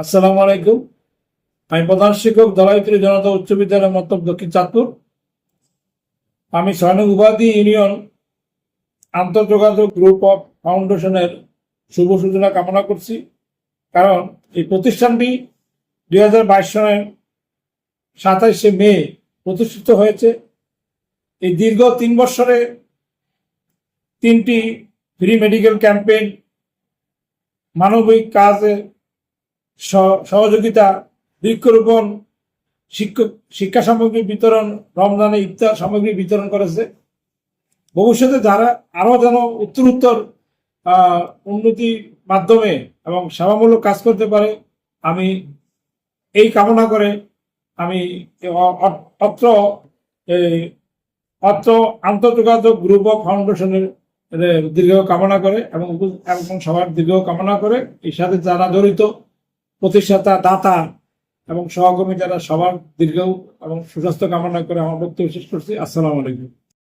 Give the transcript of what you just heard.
আসসালামু আলাইকুম। আমি প্রধান শিক্ষক দলাইত্রী জনতা উচ্চ বিদ্যালয় মতলব দক্ষিণ চাঁদপুর। আমি সয়নক উপাধি ইউনিয়ন আন্তর্যোগাযোগ গ্রুপ অফ ফাউন্ডেশনের শুভ সূচনা কামনা করছি। কারণ এই প্রতিষ্ঠানটি দুই হাজার বাইশ সনের সাতাইশে মে প্রতিষ্ঠিত হয়েছে। এই দীর্ঘ তিন বছরে তিনটি ফ্রি মেডিকেল ক্যাম্পেইন মানবিক কাজে সহযোগিতা বৃক্ষরোপণ শিক্ষক শিক্ষা সামগ্রী বিতরণ রমজানে ইফতার সামগ্রী বিতরণ করেছে। ভবিষ্যতে যারা আরও যেন উত্তর উত্তর আহ, উন্নতির মাধ্যমে এবং সেবামূলক কাজ করতে পারে আমি এই কামনা করে আমি অত্র অত্র আন্তর্যোগাযোগ গ্রুপ অফ ফাউন্ডেশনের দীর্ঘ কামনা করে এবং সবার দীর্ঘ কামনা করে। এর সাথে যারা জড়িত প্রতিষ্ঠাতা, দাতা এবং সহকর্মী যারা সবার দীর্ঘ এবং সুস্বাস্থ্য কামনা করে আমার বক্তব্য শেষ করছি। আসসালামু আলাইকুম।